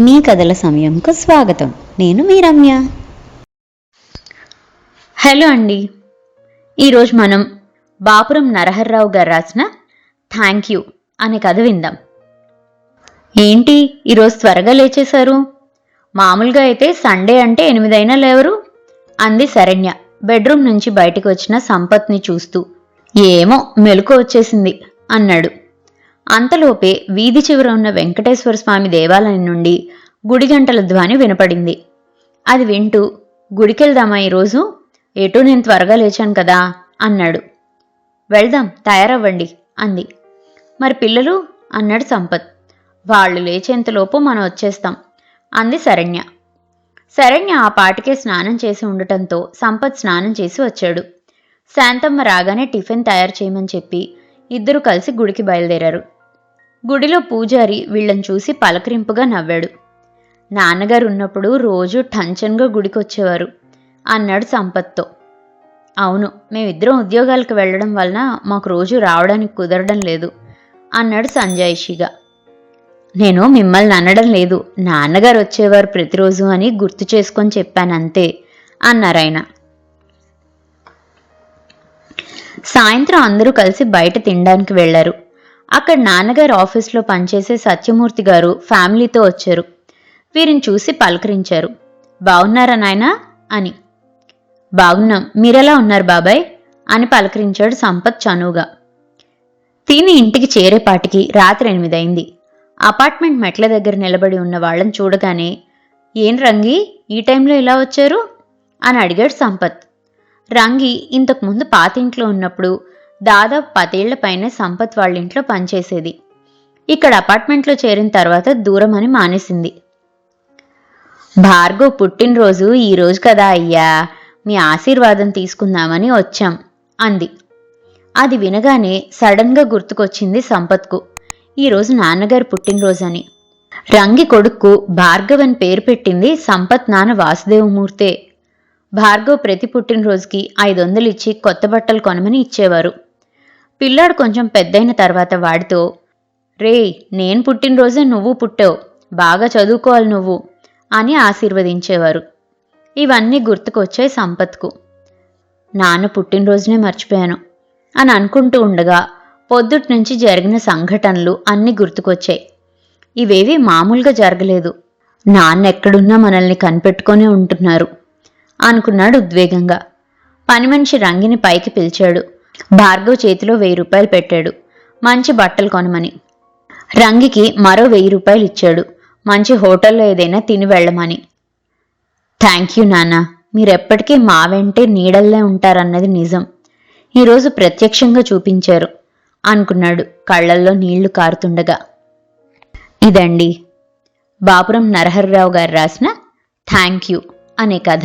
మీ కథల సమయంకు స్వాగతం. నేను మీ రమ్య హలో అండి. ఈరోజు మనం బాపురం నరహర్రావు గారు రాసిన థ్యాంక్ యూ అనే కథ విందాం. ఏంటి ఈరోజు త్వరగా లేచేశారు? మామూలుగా అయితే సండే అంటే ఎనిమిదైనా లేవరు? అంది శరణ్య బెడ్రూమ్ నుంచి బయటకు వచ్చిన సంపత్ని చూస్తూ. ఏమో మెలకు వచ్చేసింది అన్నాడు. అంతలోపే వీధి చివర ఉన్న వెంకటేశ్వర స్వామి దేవాలయం నుండి గుడి గంటల ధ్వని వినపడింది. అది వింటూ గుడికెళ్దామా ఈరోజు? ఎటూ నేను త్వరగా లేచాను కదా అన్నాడు. వెళ్దాం తయారవ్వండి అంది. మరి పిల్లలు? అన్నాడు సంపత్. వాళ్ళు లేచేంతలోపు మనం వచ్చేస్తాం అంది శరణ్య. శరణ్య ఆ పాటికే స్నానం చేసి ఉండటంతో సంపత్ స్నానం చేసి వచ్చాడు. శాంతమ్మ రాగానే టిఫిన్ తయారు చేయమని చెప్పి ఇద్దరు కలిసి గుడికి బయలుదేరారు. గుడిలో పూజారి వీళ్ళని చూసి పలకరింపుగా నవ్వాడు. నాన్నగారు ఉన్నప్పుడు రోజు టంచన్గా గుడికొచ్చేవారు అన్నాడు సంపత్తో. అవును మేమిద్దరం ఉద్యోగాలకు వెళ్ళడం వలన మాకు రోజు రావడానికి కుదరడం లేదు అన్నాడు సంజాయిషిగా. నేను మిమ్మల్ని అనడం లేదు నాన్నగారు వచ్చేవారు ప్రతిరోజు అని గుర్తు చేసుకొని చెప్పానంతే అన్నారాయన. సాయంత్రం అందరూ కలిసి బయట తినడానికి వెళ్ళారు అక్కడ నాన్నగారు ఆఫీస్లో పనిచేసే సత్యమూర్తి గారు ఫ్యామిలీతో వచ్చారు. వీరిని చూసి పలకరించారు. బాగున్నారా నాయనా? అని. బాగున్నాం. మీరెలా ఉన్నారు బాబాయ్? అని పలకరించాడు సంపత్ చనువుగా. తిని ఇంటికి చేరేపాటికి రాత్రి ఎనిమిదైంది. అపార్ట్మెంట్ మెట్ల దగ్గర నిలబడి ఉన్న వాళ్ళని చూడగానే ఏం రంగి ఈ టైంలో ఇలా వచ్చారు? అని అడిగాడు సంపత్. రంగి ఇంతకుముందు పాతింట్లో ఉన్నప్పుడు దాదాపు పదేళ్ళ పైన సంపత్ వాళ్ళ ఇంట్లో పనిచేసేది. ఇక్కడ అపార్ట్మెంట్లో చేరిన తర్వాత దూరం అని మానేసింది. భార్గవ్ పుట్టినరోజు ఈరోజు కదా అయ్యా మీ ఆశీర్వాదం తీసుకుందామని వచ్చాం అంది. అది వినగానే సడన్గా గుర్తుకొచ్చింది సంపత్కు. ఈరోజు నాన్నగారు పుట్టినరోజు అని రంగి కొడుక్కు భార్గవ్ అని పేరు పెట్టింది సంపత్ నాన్న వాసుదేవమూర్తే. భార్గవ్ ప్రతి పుట్టినరోజుకి ఐదు వందలు ఇచ్చి కొత్త బట్టలు కొనమని ఇచ్చేవారు. పిల్లాడు కొంచెం పెద్దయిన తర్వాత వాడితో రే నేను పుట్టినరోజే నువ్వు పుట్టావు. బాగా చదువుకోవాలి నువ్వు అని ఆశీర్వదించేవారు. ఇవన్నీ గుర్తుకొచ్చాయి సంపత్కు. నాన్న పుట్టినరోజునే మర్చిపోయాను అని అనుకుంటూ ఉండగా పొద్దుటి నుంచి జరిగిన సంఘటనలు అన్నీ గుర్తుకొచ్చాయి. ఇవేవి మామూలుగా జరగలేదు. నాన్న ఎక్కడున్నా మనల్ని కనిపెట్టుకొని ఉంటున్నారు. అనుకున్నాడు ఉద్వేగంగా. పని మనిషి రంగిని పైకి పిలిచాడు. భార్గవ్ చేతిలో వెయ్యి రూపాయలు పెట్టాడు. మంచి బట్టలు కొనమని. రంగికి మరో వెయ్యి రూపాయలు ఇచ్చాడు. మంచి హోటల్లో ఏదైనా తిని వెళ్ళమని. థ్యాంక్ యూ నాన్న. మీరెప్పటికీ మా వెంటే నీడల్లే ఉంటారన్నది నిజం. ఈరోజు ప్రత్యక్షంగా చూపించారు అనుకున్నాడు కళ్ళల్లో నీళ్ళు కారుతుండగా. ఇదండి. బాపురం నరహరిరావు గారు రాసిన థ్యాంక్ యూ అనే కథ.